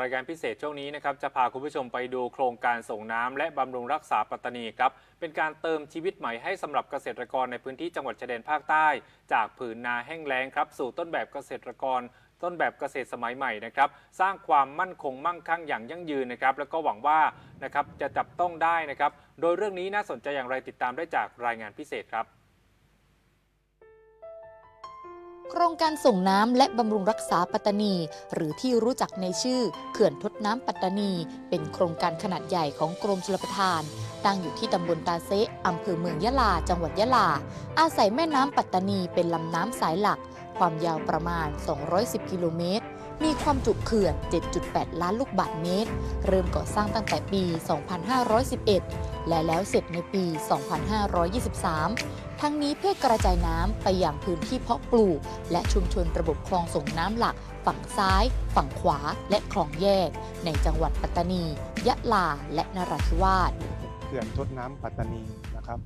รายการพิเศษช่วงนี้นะครับจะพาคุณผู้ชมไปดูโครงการส่งน้ำและบำรุงรักษาปัตตานีครับเป็นการเติมชีวิตใหม่ให้สำหรับเกษตรกรในพื้นที่จังหวัดชายแดนภาคใต้ จากผืนนาแห้งแล้งครับสู่ต้นแบบเกษตรกร ต้นแบบเกษตรสมัยใหม่นะครับสร้างความมั่นคงมั่งคั่งอย่างยั่งยืนนะครับแล้วก็หวังว่านะครับจะจับต้องได้นะครับโดยเรื่องนี้น่าสนใจอย่างไรติดตามได้จากรายงานพิเศษครับ โครงการส่งน้ำและบำรุงรักษาปัตตานี หรือที่รู้จักในชื่อเขื่อนทดน้ำปัตตานี เป็นโครงการขนาดใหญ่ของกรมชลประทาน ตั้งอยู่ที่ตำบลตาเซะอำเภอเมืองยะลา จังหวัดยะลา อาศัยแม่น้ำปัตตานีเป็นลำน้ำสายหลัก ความยาวประมาณ 210 กิโลเมตร มีความจุเขื่อน 7.8 ล้านลูกบาศก์เมตร เริ่มก่อสร้างตั้งแต่ปี 2511 และแล้วเสร็จในปี 2523 ทั้งนี้เพื่อกระจายน้ำไปอย่างพื้นที่เพาะปลูก และชุมชนระบบคลองส่งน้ำหลัก ฝั่งซ้าย ฝั่งขวา และคลองแยก ในจังหวัดปัตตานี ยะลา และนราธิวาส เขื่อนทดน้ำปัตตานีนะครับ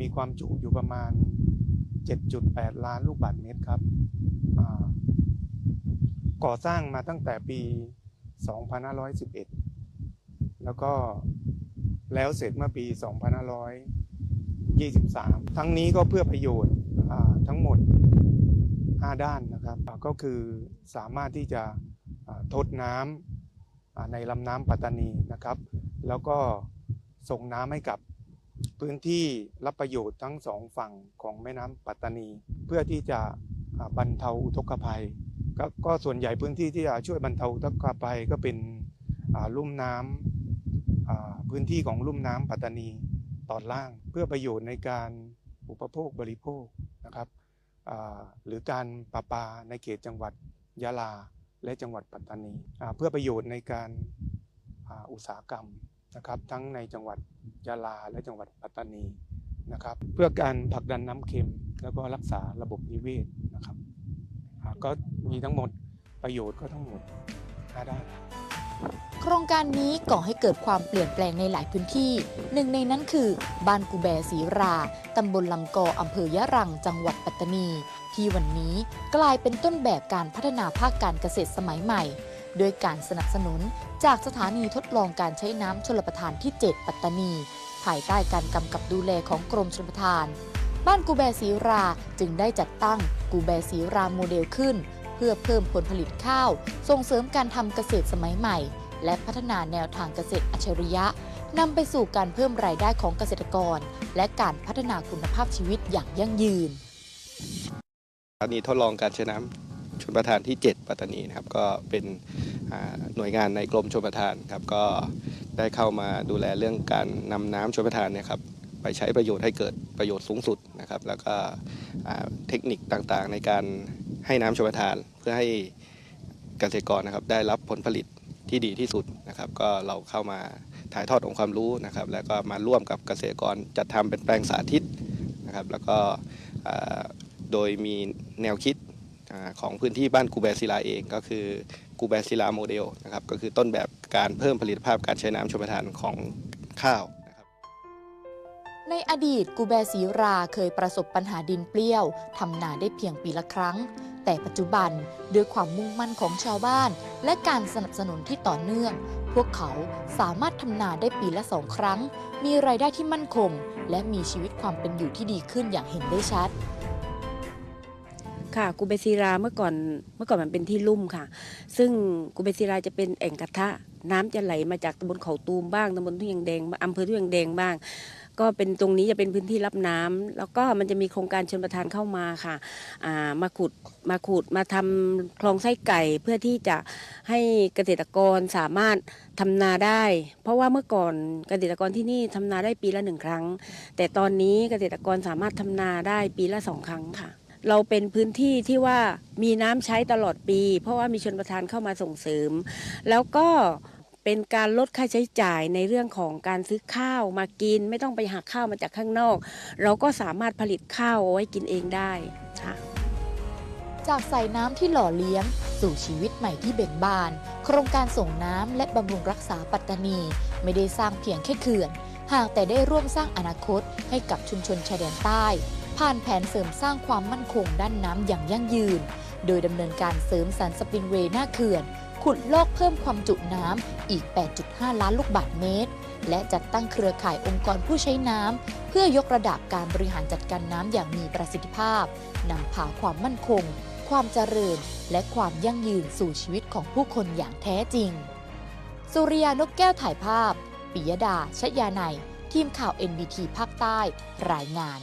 มีความจุอยู่ประมาณ 7.8 ล้านลูกบาศก์เมตรครับ ก่อสร้างมาตั้งแต่ปี 2511 แล้วก็แล้วเสร็จเมื่อปี 2523 ทั้งนี้ก็เพื่อประโยชน์ทั้งหมด 5 ด้านนะครับ ก็คือสามารถที่จะทดน้ำในลำน้ำปัตตานีนะครับ แล้วก็ส่งน้ำให้กับพื้นที่รับประโยชน์ทั้งสองฝั่งของแม่น้ำปัตตานี เพื่อที่จะบรรเทาอุทกภัย กก็ส่วนใหญ่พื้นที่ที่จะช่วยบรรเทาอุทกภัยก็เป็นลุ่มน้ำอ่าพื้นที่ของลุ่มน้ำปัตตานีตอนล่าง เพื่อประโยชน์ในการอุปโภคบริโภคนะครับหรือการประปาในเขตจังหวัดยะลาและจังหวัดปัตตานีเพื่อประโยชน์ในการอุตสาหกรรมนะครับทั้งในจังหวัดยะลาและจังหวัดปัตตานีนะครับเพื่อการผลักดันน้ำเค็มแล้วก็รักษาระบบนิเวศนะครับก็ มีทั้งหมดประโยชน์ก็ทั้งหมด5ด้โครงการนี้ก่อให้เกิดความเปลี่ยนแปลงในหลายพื้นที่ หนึ่งในนั้นคือ บ้านกูแบศรีรา ตำบลลำกออำเภอยะรัง จังหวัดปัตตานี ที่วันนี้กลายเป็นต้นแบบการพัฒนาภาคการเกษตรสมัยใหม่ โดยการสนับสนุนจากสถานีทดลองการใช้น้ำชลประทานที่ 7 ปัตตานี ภายใต้การกำกับดูแลของกรมชลประทาน บ้านกูแบศรีราจึงได้จัดตั้งกูแบศรีราโมเดลขึ้น เพื่อเพิ่มผลผลิตข้าว ส่งเสริมการทำเกษตรสมัยใหม่ และพัฒนาแนวทางเกษตรอัจฉริยะนำไปสู่การเพิ่มรายได้ของเกษตรกร และการพัฒนาคุณภาพชีวิตอย่างยั่งยืนสถานีทดลองการใช้น้ำชลประทานที่ 7 ปัตตานีนะครับก็เป็นหน่วยงานในกรมชลประทานครับก็ได้เข้ามาดูแลเรื่องการนำน้ำชลประทานเนี่ยครับไปใช้ประโยชน์ให้เกิดประโยชน์สูงสุดนะครับ แล้วก็เทคนิคต่างๆในการ ให้น้ำชลประทานเพื่อให้เกษตรกรนะครับได้รับผลผลิตที่ดีที่สุดนะครับ ก็เราเข้ามาถ่ายทอดองค์ความรู้นะครับ แล้วก็มาร่วมกับเกษตรกรจัดทำเป็นแปลงสาธิตนะครับ แล้วก็โดยมีแนวคิดอของพื้นที่บ้านกูแบศิลาเองก็คือกูแบศิลาโมเดลนะครับก็คือต้นแบบการเพิ่มผลิตภาพการใช้น้ำชลประทานของข้าวนะครับในอดีตกูแบศีราเคยประสบปัญหาดินเปรี้ยวทำนาได้เพียงปีละครั้ง แต่ปัจจุบันด้วยความมุ่งมั่นของชาวบ้าน และการสนับสนุนที่ต่อเนื่อง พวกเขาสามารถทำนาได้ปีละสองครั้ง มีรายได้ที่มั่นคง และมีชีวิตความเป็นอยู่ที่ดีขึ้นอย่างเห็นได้ชัดค่ะกูเบซีราเมื่อก่อนเมื่อก่อนมันเป็นที่ลุ่มค่ะ ซึ่งกูเบซีราจะเป็นแอ่งกระทะ น้ำจะไหลมาจากตำบลเขาตูมบ้างตำบลทุ่งยางแดงอำเภอทุ่งยางแดงบ้าง ก็เป็นตรงนี้จะเป็นพื้นที่รับน้ำแล้วก็มันจะมีโครงการชนประทานเข้ามาค่ะามาขุดมาขุดมาทำคลองไส้ไก่เพื่อที่จะให้เกษตรกรสามารถทำนาได้ เพราะว่าเมื่อก่อนเกษตรกรที่นี่ทำนาได้ปีละหนึ่งครั้ง แต่ตอนนี้เกษตรกรสามารถทำนาได้ปีละสองครั้งค่ะเราเป็นพื้นที่ที่ว่ามีน้ำใช้ตลอดปี เพราะว่ามีชนประทานเข้ามาส่งเสริม แล้วก็ เป็นการลดค่าใช้จ่ายในเรื่องของการซื้อข้าวมากิน ไม่ต้องไปหักข้าวมาจากข้างนอก เราก็สามารถผลิตข้าวเอาไว้กินเองได้ค่ะจากสายน้ำที่หล่อเลี้ยง สู่ชีวิตใหม่ที่เบ่งบาน โครงการส่งน้ำและบำรุงรักษาปัตตานี ไม่ได้สร้างเพียงแค่เขื่อน หากแต่ได้ร่วมสร้างอนาคตให้กับชุมชนชายแดนใต้ ผ่านแผนเสริมสร้างความมั่นคงด้านน้ำอย่างยั่งยืน โดยดำเนินการเสริมสรรสปริงเวย์หน้าเขื่อน ขุดลอกเพิ่มความจุน้ำอีก 8.5 ล้านลูกบาศก์เมตร และจัดตั้งเครือข่ายองค์กรผู้ใช้น้ำเพื่อยกระดับการบริหารจัดการน้ำอย่างมีประสิทธิภาพนำพาความมั่นคง ความเจริญ และความยั่งยืนสู่ชีวิตของผู้คนอย่างแท้จริง สุริยานกแก้วถ่ายภาพปิยดาชยานัยทีมข่าว NBT ภาคใต้ รายงาน